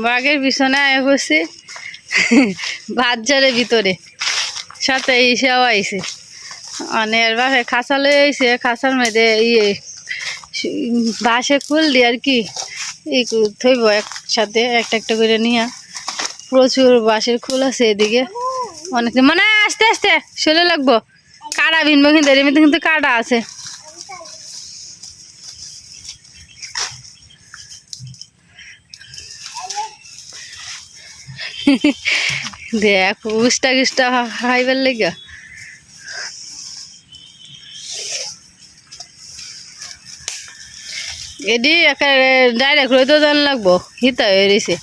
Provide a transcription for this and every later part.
বাঘের পিছনে আয় বসে বাজারের ভিতরে। সাথে ইসাও আইছে। মানে এর বাপে খাঁচা লয়ে আইছে, খাঁচার মধ্যে ইয়ে বাসে খুল দিয়ে আর কু- থইব একসাথে, একটা একটা করে নিয়ে। প্রচুর বাঁশের খুল আছে এদিকে। অনেক মানে আস্তে আস্তে চলে লাগবো। কাটা ভিনবো কিন্তু, এর মধ্যে কিন্তু কাটা আছে। দেখ, উষ্টা গুষ্টা খাইবার লেগে। এডি একেবারে ডাইরেক্ট রোদে দান লাগবো, হিতা হয়ে রয়েছে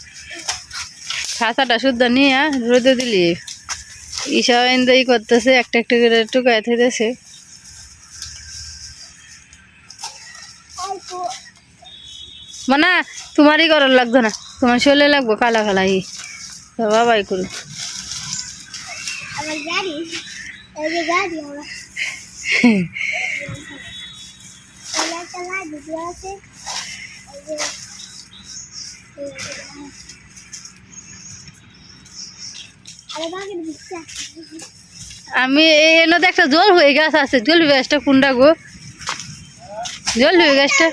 খাঁচাটা শুদ্ধ নিয়ে রোদে দিলি। ইসব এনদাই করতেছে, একটা একটা করে টুকায় থাকতেছে মানে তোমারই করার লাগতো না, তোমার শরীরে লাগবো কালা কালা ই। তো বাবাই করুক আমি এই নদী একটা জল হয়ে গাছ আছে জল গাছটা কোনটা গো জল হয়ে গাছটা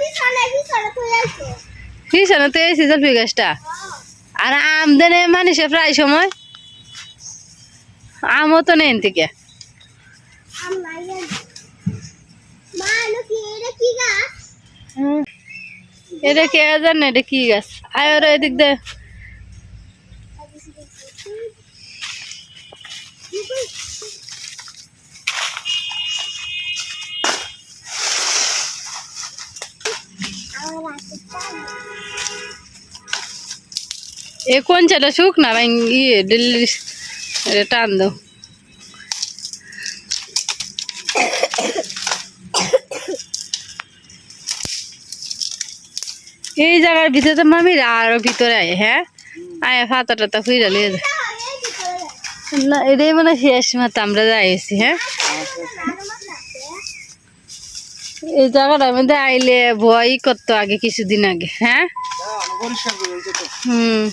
পিছনে তো এই জল হয়ে গাছটা আর আম দেনে মানুষে প্রায় সময় আমও তো নেন থেকে এটা কে জানে, এটা কি গাছ? আয় ওরা এদিক দে। এ কোন চাটা শুক না ভাই? ইয়ে দিল্লি এটা টান দাও। এই জায়গার ভিতরে তো মামি আরও ভিতরে আয় হ্যাঁ? আয় ফাতা টাতা ফুইরা লিয়ে যা। না, এটাই মানে শেষ মতো, আমরা যাইছি হ্যাঁ? এই জায়গাটার মধ্যে আইলে ভয় করতো আগে, কিছুদিন আগে হ্যাঁ? হুম।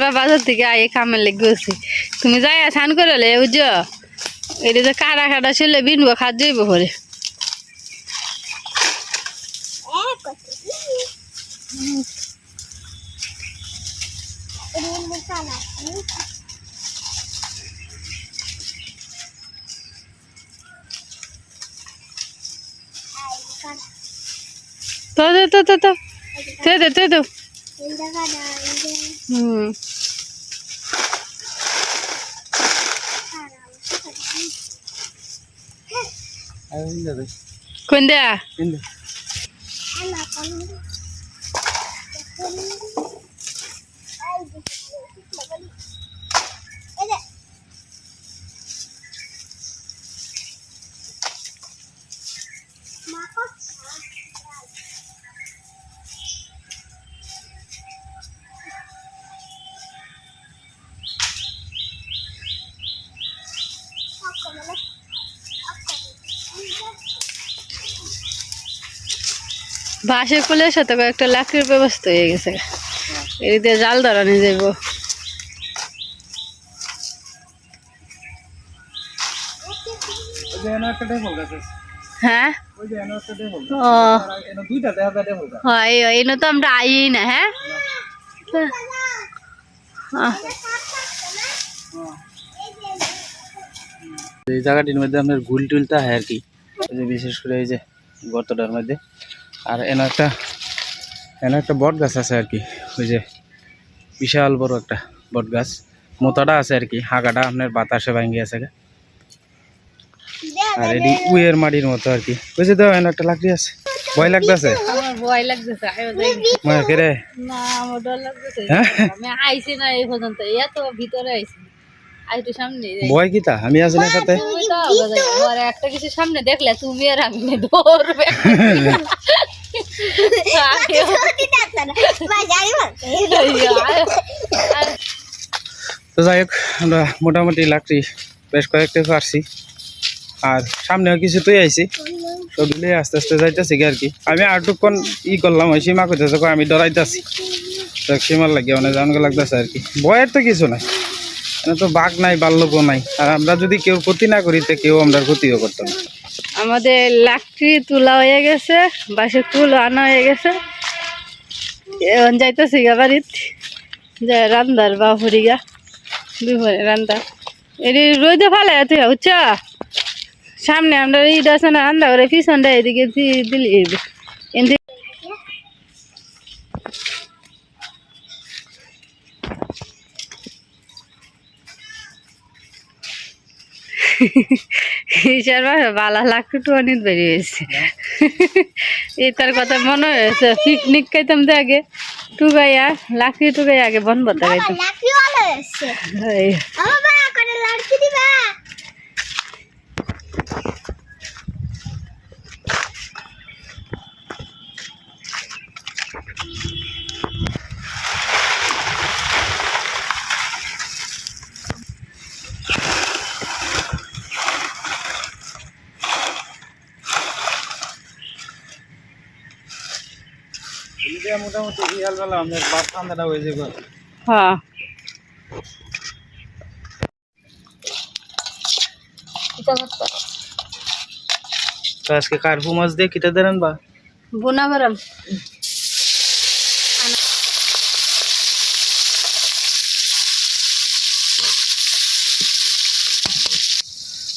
বা বাজার থেকে আয়ে কামের লেগে গেছি। তুমি যাই স্নান করে লে বুঝছ এটা যে কাটা কাটা ছিল বিনবো খাদ যাইব করে তো todo, todo, todo, todo, todo, todo. ¿Cuándo? ¿Cuándo? ¿Cuándo? বাঁশের কুলের সাথে একটা লাকড়ির ব্যবস্থা হয়ে গেছে। এই দিয়ে জাল ধরানি যাইব। হ্যাঁ? তো আমরা আই না হ্যাঁ? এই জায়গাটির মধ্যে আপনার গুল টুলটা হয় আর কি। বিশেষ করে এই যে গর্তটার মধ্যে। আর এন একটা এন একটা বট গাছ আছে আর কি। ওই যে বিশাল বড় একটা বট গাছ। মোতাটা আছে আর কি হাগাটা আপনার বাতাসে ভাঙ্গি আছে আর এটি উয়ের মাটির মতো আর কি। বুঝে দাও এন একটা লাকড়ি আছে। ভয় লাগতেছে? ভয় লাগতেছে না আমার ডর লাগতেছে। হ্যাঁ? আমি আইছি না এই পর্যন্ত এত ভিতরে আইছি। সামনে। ভয় কিতা আমি আছি না সাথে? একটা কিছু সামনে দেখলে তুমি আর আমি ধরবে। তো যাই হোক, আমরা মোটামুটি লাকড়ি বেশ কয়েকটা পারছি। আর সামনেও কিছু তুই আইছি। সবগুলি আস্তে আস্তে যাইতেছি আর কি। আমি আরটুক্ষণ ই করলাম, ওই সীমা করতেছে আমি ডরাইতেছি। তো সীমার লাগে মানে জানকে লাগতেছে আর কি। বয়ের তো কিছু নাই। তো বাঘ নাই, বাল্যকও নাই। আর আমরা যদি কেউ ক্ষতি না করি, তো কেউ আমরা ক্ষতিও করতাম আমাদের লাকড়ি তোলা হয়ে গেছে বাসে কুল আনা হয়ে গেছে। এখন যাইতেছি গা বাড়িত। যাই রান্দার বা হরিগা দুপুরে রান্দা এটি রোদে ফালে তুই, বুঝছ? সামনে আমরা ইট আছে না রান্দা করে পিছনটা এদিকে দিলি। ঈশার বাসা বালা লাকড়ি অনেক বেরিয়েছে এই তার কথা মনে হয়েছে পিকনিক খাইতাম তো আগে। টুকাইয়া লাখি টুকাই আগে বন বতা খাইতাম লাঠি ভালো এসছে এই, আমার বাবা করে লাঠি দিবা আমাদের বাস হয়ে যাবে। হ্যাঁ। তো আজকে কার্পু মাছ দিয়ে কিটা দেন বা? বুনা গরম।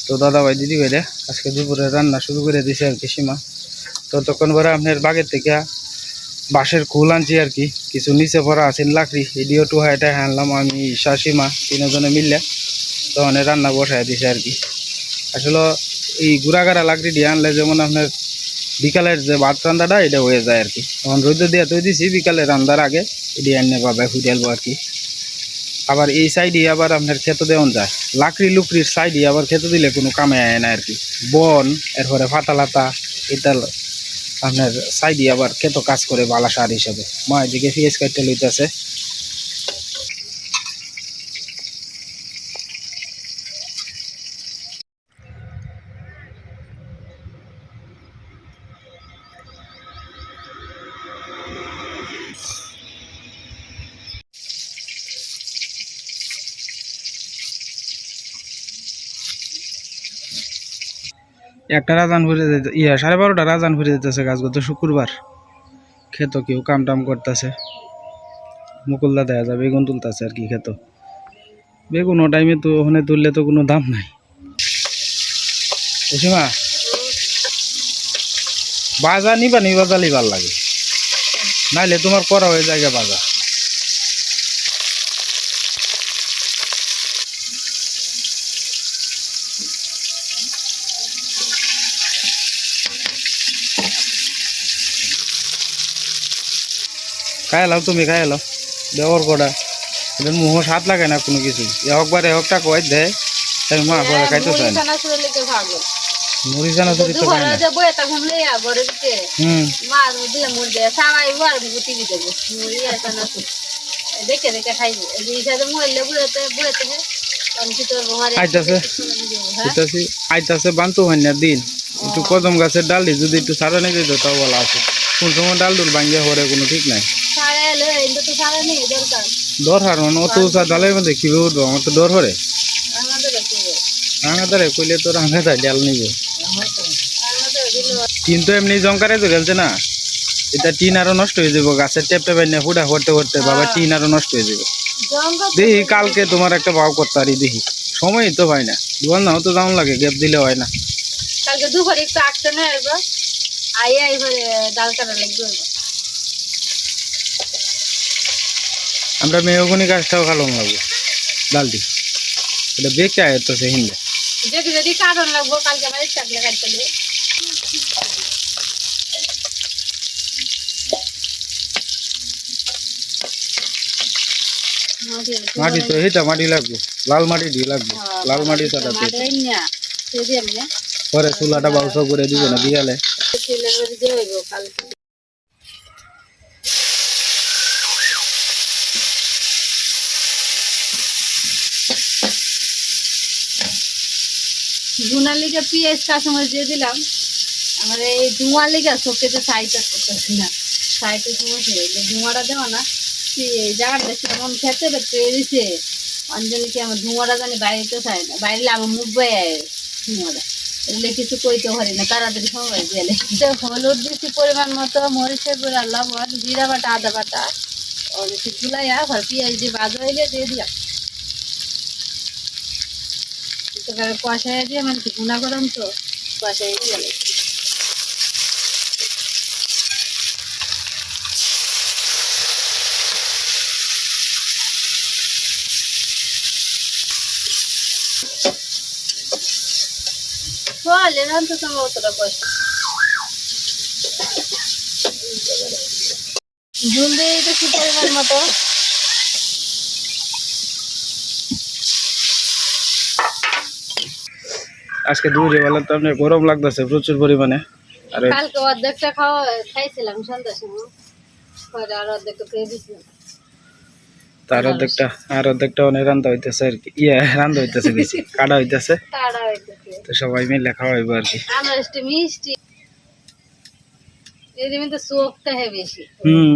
তো দাদা ভাই দিদি ভাইরা আজকে দুপুরে রান্না শুরু করে দিছে আর কি সীমা। তো তখন পরে আপনার বাগের থেকে বাঁশের কুল আনছি আর কি। কিছু নিচে পড়া আছে, লাকড়ি। এডিও টু হাইটা আনলাম। আমি শাসিমা তিনজনে মিললে তো অনেক রান্না বসায় দিছে আর কি। আসলে এই গুড়াগাড়া লাকড়ি দিয়ে আনলে যেমন আপনার বিকালের যে ভাত রান্নাটা, এটা হয়ে যায় আর কি। তখন রোদ দিয়ে তুই দিছি, বিকালে রান্নার আগে এটি আনে পাবে ফুটালবো আর কি। আবার এই সাইডে আবার আপনার খেতে দেওয়ান যায়। লাকড়ি লুকড়ির সাইডে আবার খেতে দিলে কোনো কামে আয় না আর কি। বন, এরপরে ফাতা লাতা এটা আপনার সাইডে আবার কেত কাজ করে বালাসার হিসাবে। মা এদিকে ফিএস কাটতে লইতেছে। একটা রাজান ভরে দিতে ইয়া, সাড়ে বারোটা রাজান ভরে দিতেছে গাছ গত শুক্রবার খেত কেউ কাম টাম করতেছে। মুকুলদা দেয়া যায়, বেগুন তুলতেছে আর কি খেত। বেগুন ও টাইমে তো ওখানে তুললে তো কোনো দাম নাই। সীমা বাজা নিবা নিবা জালি ভালো লাগে। নাইলে তোমার করা হয়ে যায় বাজা খাই এলাও তুমি খাই এলাও দেওয়ার কটা এটা মুহ সাত লাগে না কোনো কিছু। একবার একটা কয় দেয় তাই মা পরে খাইতে চায় না। মুড়ি জানা তো দিতে পারে না। হুম। দেখে দেখে খাইবো। এই সাথে মহিলা বুড়াতে বুড়াতে আইতাছে। আইতাছে বান্তু হয় না দিন একটু কদম গাছের ডাল যদি একটু সারা নিয়ে যেত তাও বলা আছে। কোন সময় ডাল ডুল ভাঙ্গিয়া হরে কোনো ঠিক নাই। ডর হার মানে অত উঁচা ডালের মধ্যে কীভাবে উঠবো? আমার তো ডর হরে। রাঙা তারে কইলে তো রাঙা তাই ডাল নিব। কিন্তু এমনি জঙ্কারে তো গেলছে না। এটা টিন আরও নষ্ট হয়ে যাব গাছের টেপটা বাইনে হুডা করতে করতে বাবা টিন আরও নষ্ট হয়ে যাবে। দেখি কালকে তোমার একটা ভাও করতে পারি দেখি। সময় তো হয় না। দোকান নাও তো যেমন লাগে গ্যাপ দিলে হয় না। কালকে দুপুরে একটু আটটা নেই এবার আইয়া এবারে ডাল কাটা লাগবে। আমরা মেহগুনি গাছটাও খালাম লাগবো ডালটি এটা বেঁকে আয় তো সে হিন্দে। যদি যদি কারণ লাগবো কালকে আমার চাকরি কাটতে হবে মাটি তো এইটা মাটি লাগবো। লাল মাটি দিয়ে লাগবো। লাল মাটি ছাড়া তো পরে চুলাটা বাউস করে দিব না বিকালে গুনার লিগে পিঁয়াজ কাঁচামরিচ দিয়ে দিলাম। আমার এই ধোঁয়ার লিগে চোখেতে সাইটা করতেছি না। সাইটের সমস্যা এই যে ধোঁয়াটা দেওয়া না। এই জায়গাটা এমন খেতে খেতে দিছে অঞ্জলি কি আমার ধোঁয়াটা জানি বাইরেতে চায় না বাইরে আমার মুখ বয়ে ধোঁয়াটা এগুলো কিছু কইতে পারি না, তাড়াতাড়ি সময় গেলে। হলুদ দিচ্ছি পরিমাণ মতো, মরিচের গুঁড়া, লবণ, জিরা বাটা, আদা বাটা। ও দিচ্ছি ঝুলাইয়া ঘর পেঁয়াজ দিয়ে হইলে দিয়ে দিলাম। এবারে কষাই দিয়ে মানে গুণা গরম তো কষাই দিয়ে চলে রান তো তোমার অতটা কষ্ট। ঝুল দিয়ে দিতেছি পরিমাণ মতো। আজকে দূরে বেলা তো আপনার গরম লাগতেছে প্রচুর পরিমাণে। আর কালকে অর্ধেকটা খাওয়া খাইছিলাম সন্ধ্যার সময়। পরে আর অর্ধেকটা খেয়ে দিছিলাম। তার অর্ধেকটা আর অর্ধেকটা অনেক রান্না হইতেছে আর কি। ইয়ে রান্না হইতেছে বেশি কাটা হইতেছে। তো সবাই মিলে খাওয়া হইব আর কি। মিষ্টি। এর চোখটা হে হুম।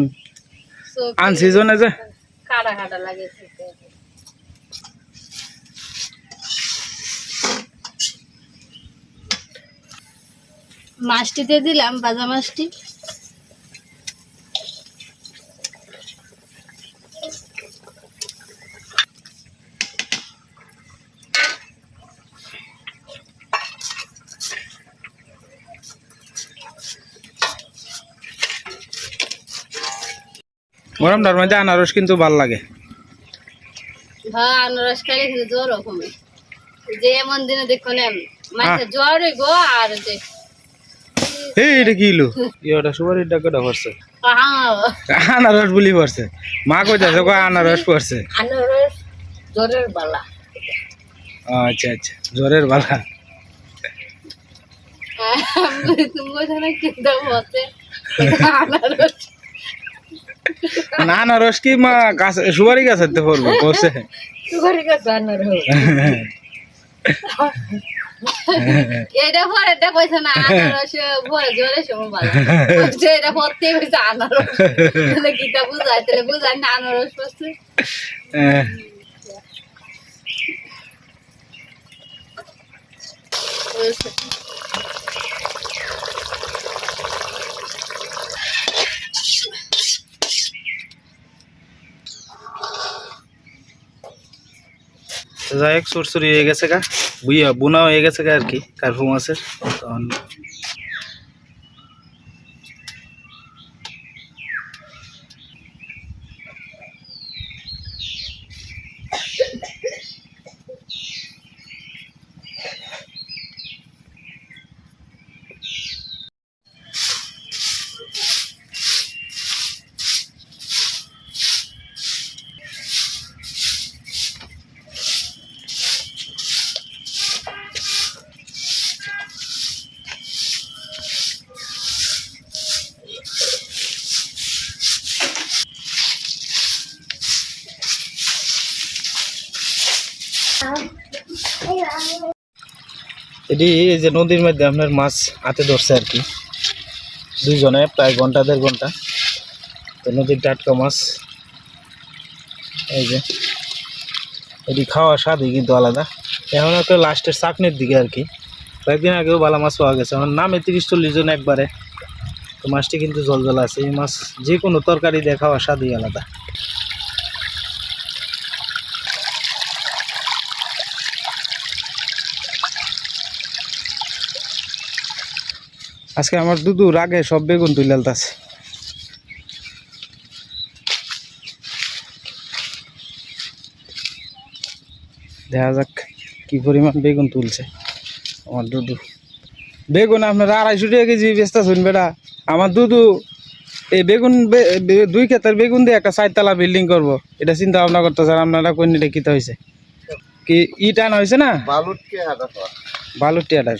চোখ আন সিজনে যে কাটা কাটা লাগে মাছটি দিয়ে দিলাম ভাজা মাছটি। গরমটার মধ্যে আনারস কিন্তু ভালো লাগে। হ্যাঁ আনারস খাইলে কিন্তু জ্বর যে এমন দিনে দেখো না মাঝে জ্বর হইব আর যে এই এটা কি ইলু সুপারির ডাকটা পড়ছে। আনারস বলি পড়ছে। মা কইতাছে কয় আনারস পড়ছে। আনারস জ্বরের বালা। আচ্ছা আচ্ছা জ্বরের বালা। না আনারস কি মা গাছ সুপারি পড়ব পড়ছে। সুপারি গাছ আনারস। এটা পরে এটা কইছে না, আনারস, পরে জোরে সময় ভালো। এটা পড়তে কইছে আনারস। তাহলে কিটা বুঝাই তাহলে বুঝাই না আনারস পড়ছে সুরসুরি হয়ে গেছে গা। বুইয়া বোনা হয়ে গেছে গা আর কি কার্পু মাছের। তখন এটি এই যে নদীর মধ্যে আপনার মাছ হাতে ধরছে আর কি। দুইজনে, প্রায় ঘণ্টা, দেড় ঘণ্টা। তো নদীর টাটকা মাছ। এই যে। এটি খাওয়া স্বাদই কিন্তু আলাদা। এখন একটা লাস্টের চাকনির দিকে আর কি। কয়েকদিন আগেও ভালো মাছ পাওয়া গেছে। আমার নামে তিরিশ চল্লিশ জন একবারে। তো মাছটি কিন্তু জল জল আছে। এই মাছ যে কোনো তরকারি দিয়ে খাওয়া স্বাদই আলাদা। আজকে আমার দুধু রাগে সব বেগুন তুলে আলতাছে। দেখা যাক কি পরিমাণ বেগুন তুলছে আমার দুধু বেগুন আপনার আড়াইশো টাকা কেজি বেচতে শুন বেটা। আমার দুধু এই বেগুন দুই ক্ষেতের বেগুন দিয়ে একটা চারতলা বিল্ডিং করব। এটা চিন্তা ভাবনা করতেছেন আপনারা কোন এটা কিতা হয়েছে কি আনা হয়েছে না? বালুটি আটা শট বালুটি আটা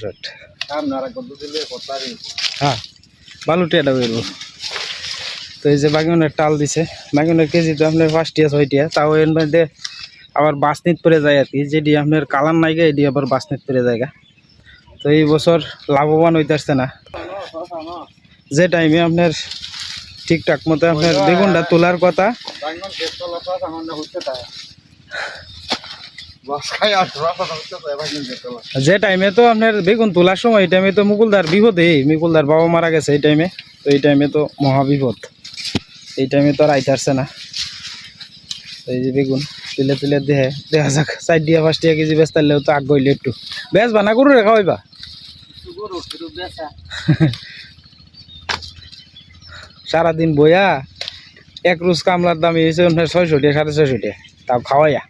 বেরবো তো এই যে বাগুনের টাল দিছে বাগুনের কেজি তো আপনার পাঁচটিয়া ছয়টিয়া তাও এর মধ্যে আবার বাসনিত পরে যায় আর কি। যেটি আপনার কালার নাই গে এটি আবার বাসনিত পরে যায়। তো এই বছর লাভবান হইতে আসছে না। যে টাইমে আপনার ঠিকঠাক মতো আপনার বেগুনটা তোলার কথা যে টাইমে তো আপনার বেগুন তোলার সময়, এই টাইমে তো মুকুলদার বিপদে মুকুলদার বাবা মারা গেছে এই টাইমে তো এই টাইমে তো মহা বিপদ এই টাইমে তো আর আইতারছে না। এই যে বেগুন তুলে তুলে দেহে, দেখা যাক চার দিয়া, পাঁচ টিয়া কেজি বেচ তাহলেও তো আগ একটু। বেশ বানা করু রে খাওয়াইবা? সারাদিন বইয়া, এক রোজ কামলার দাম হয়েছে ছয়শো টাকা সাড়ে ছয়শো টাকা তাও খাওয়াইয়া।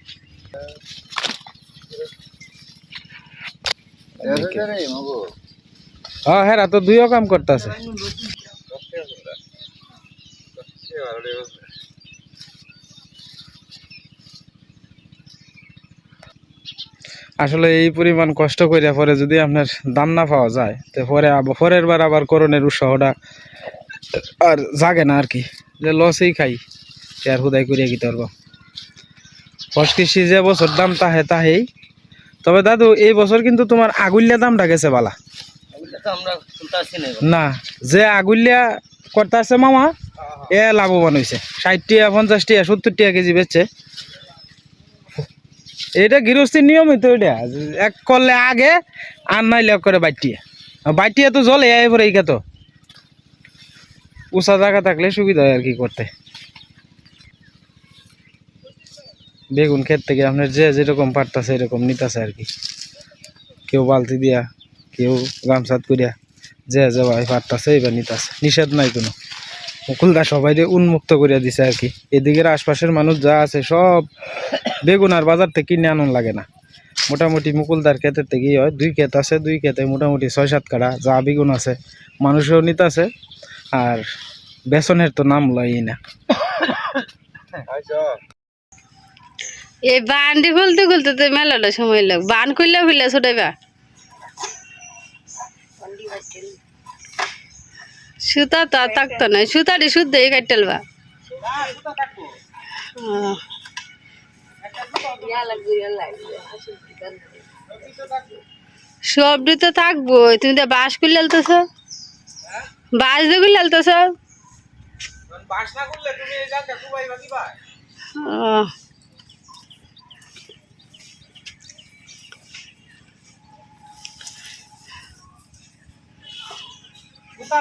হ্যাঁ হ্যাঁ তো দুইও কাম করতেছে। আসলে এই পরিমাণ কষ্ট করে পরে যদি আপনার দাম না পাওয়া যায় তো পরে আবার পরের বার আবার করণের উৎসাহটা আর জাগে না আর কি। যে লসেই খাই আর হুদাই করিয়া কি পারব কৃষি যে বছর দাম তাহে তাহেই তবে দাদু এই বছর কিন্তু তোমার আগুলিয়া দামটা গেছে বালা। না যে আগুলিয়া করতে আছে মামা এ লাভবান হয়েছে ষাট টিয়া পঞ্চাশ টিয়া সত্তর টিয়া কেজি বেচছে। এটা গৃহস্থীর নিয়মিত এটা। এক করলে আগে আর নাইলে করে বাইটিয়া বাইটিয়া তো জলে আয় পরে এই তো। উঁচা জায়গা থাকলে সুবিধা হয় আর কি করতে। বেগুন ক্ষেত থেকে আপনার যে যেরকম পারতাছে, এরকম নিতাছে আর কি। কেউ বালতি দিয়া, কেউ গামছাত করিয়া যে যে ভাই পারতাছে এবার নিতাছে। নিষেধ নাই কোনো। মুকুলদা সবাই উন্মুক্ত করিয়া দিছে আর কি। এদিকের আশপাশের মানুষ যা আছে, সব বেগুন আর বাজার থেকে কিনে আনন লাগে না। মোটামুটি মুকুলদার ক্ষেতের থেকেই হয়, দুই ক্ষেত আছে, দুই ক্ষেতে মোটামুটি ছয় সাত কাড়া যা বেগুন আছে মানুষও নিতেছে, আর বেসনের তো নাম লয়ই না। এই বানটি খুলতে খুলতে তো মেলাটা সময় লাগ বান খুললে খুললে ছোটাইবা সুতা তো আর থাকতো না। সুতাটি শুদ্ধ এই কাটতেলবা সবটি তো থাকব। তুমি তো বাঁশ খুললে আলতেছ? বাঁশ দিয়ে খুললে আলতেছ? ও।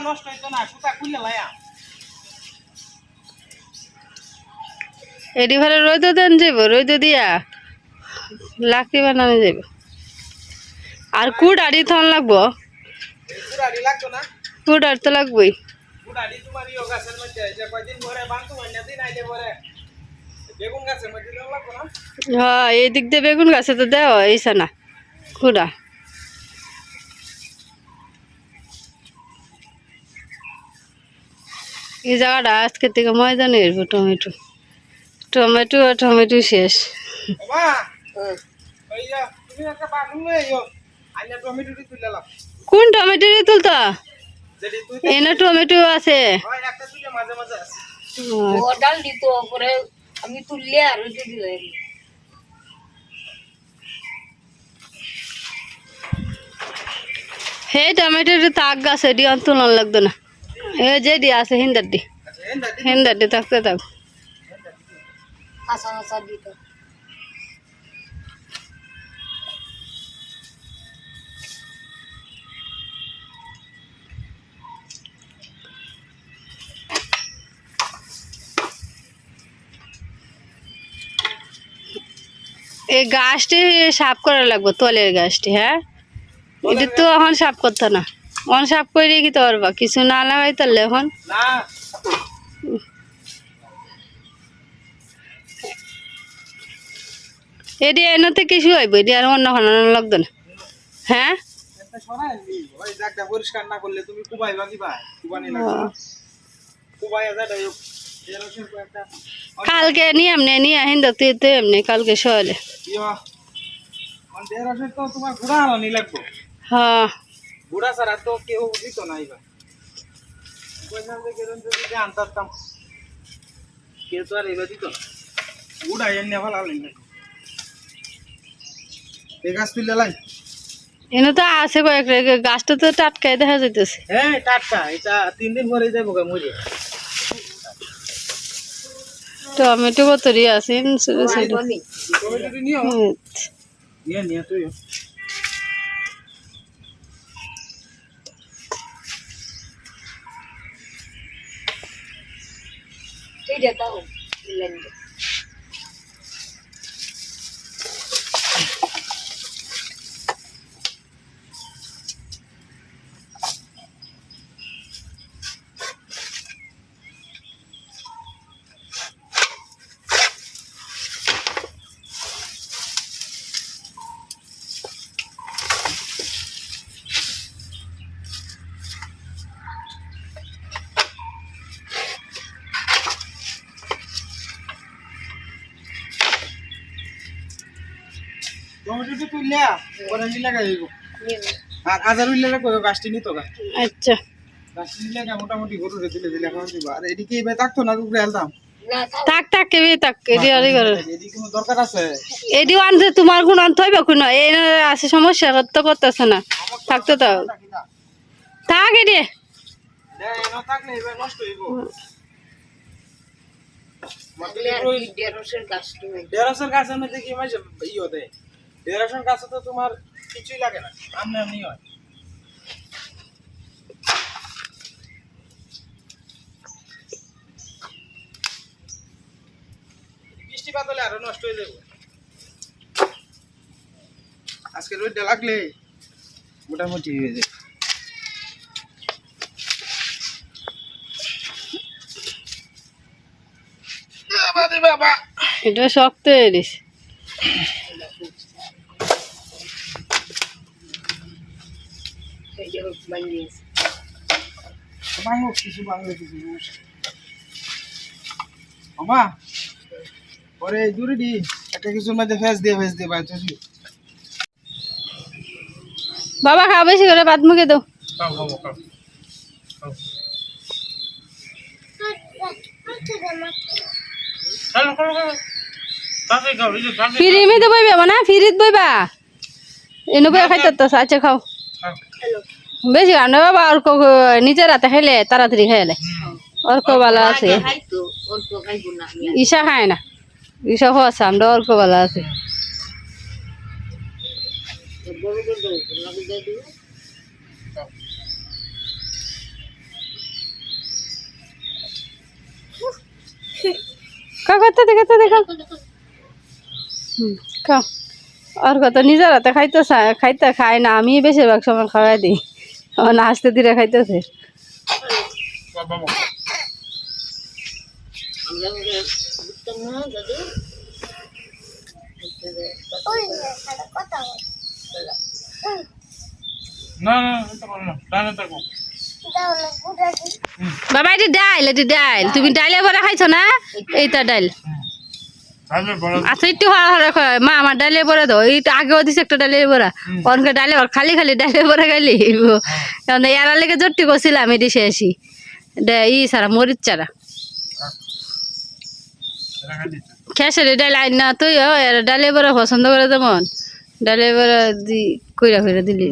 নষ্ট হইতো না কুতা খুললে লায়া। এটি ঘরে রইদ দেন যাব রইদ দিয়া। লাকড়ি বানানো যাব আর কুড়াড়ি থন লাগবো? কুড়াড়ি লাগতো না? কুড়ার তো লাগবই। কুড়াড়ি তোমার ইয়ে গাছের মধ্যে যে কয়দিন পরে হয় না দিন আইলে পরে বেগুন গাছের মধ্যে লাগতো না? হ্যাঁ এই দিক দিয়ে বেগুন গাছে তো দেওয়া এইসা না কুড়া। এই জায়গাটা আজকে থেকে ময়দানে এরবো টমেটো। টমেটো আর টমেটো শেষ। কোন টমেটো রে তুলতো? এনে টমেটো আছে। একটা দুইটা মাঝে মাঝে আছে। ও, ডাল দিত পরে আমি তুললে আর হে টমেটোর তাক গাছে আর তুলন লাগতো না। এ যেটি আছে হিন্দার দি। আচ্ছা হিন্দার দি থাকতে থাক। কাঁচা দিত এই গাছটি সাফ করা লাগবে তলের গাছটি হ্যাঁ? এটা তো এখন সাফ করতো না। এখন সাফ করে কি তো পারবা। কিছু না লাগাই তাহলে এখন এটি এনাতে কিছু হইব এটি আর অন্য খানা লাগতো না। হ্যাঁ? সরাই নি পরিষ্কার না করলে তুমি কুবানি লাগবে কালকে হিন্দা তুই তো এমনি কালকে সহলে অন হ্যাঁ। ঘোড়া ছাড়া তো কেউ দিত না এবার। কেরম যদি কেউ তো আর এবার দিত না। এনে ভালো আলানি এই গাছ তুলে লাই? এনে তো আছে গাছটা তো টাটকাই দেখা যাইতেছে। হ্যাঁ টাটকা। এটা তিন দিন পরে যাব টমেটো কতরি আছে ছোটো ছোটো। নিয়ে নিয়ে তুললে পরে নিলে গাইব আর আজার গাছটি নিত গা। আচ্ছা। গাছটি নিলে গা মোটামুটি গরু রে দিলে দিলে এখন দিবা। আর এদিকে এবার থাকতো না উপরে আলতাম। তাক তাক কেবি তাক এডি আরে করে এদিকে কোনো দরকার আছে? এডি আনতে তোমার কোন আনতে হইবে কোন? এই আছে সমস্যা করতে করতেছে না। থাকতো তো থাক এডি দেখ নষ্ট হইব। দেড়শোর গাছের মধ্যে কি মাঝে ইয়ে দেয় দেড়শোর গাছে তো তোমার কিছুই লাগে না আমনে আমনি হয় বৃষ্টিপাত হলে আরও নষ্ট হয়ে যাবে। আজকে রোদটা লাগলে মোটামুটি হয়ে যায় বাবা রে বাবা। এটা এডিস বাংলো কিছু বাংলো কিছু বাবা পরে দূরে দি একটা কিছুর মধ্যে ফেস দিয়ে ফেস দিয়ে বাবা খাও বেশি করে ভাত মুখে দাও খাও খাও খাও ফিরি মেতে বইবে না ফিরিত বইবা এনে বই খাইতে তো আচ্ছা খাও বেশি খাও বাবা অর্ক নিজে রাতে খাইলে তাড়াতাড়ি খাইলে অর্ক ভালো আছে। ঈশা খায় না। ঈশা খাওয়াছে আমরা অর্ক ভালো আছে। খাও খাইতে দে খাও আর কত, নিজের হাতে খাইতে খাইতে খায় না, আমি বেশিরভাগ সময় খাওয়াই দিই। নাচতে দিলে খাইতেছে। বাবা এটা ডাইল এটি ডাইল তুমি ডাইলে বলে খাইছো না? এইটা ডাইল আচ্ছা একটু হরা হরা খায় মা আমার এই তো আগেও দিছে একটা অনকে খালি খালি ডাইলে বড়া খালি। কারণ এরা লেগে জট্টি করছিলাম এটি শেষই ডা- ই সারা মরিচ চারা। খেসারি আইন না তুই এরা পছন্দ করে যেমন। ডাইলে বড়া দি কইরা কইরা দিলি।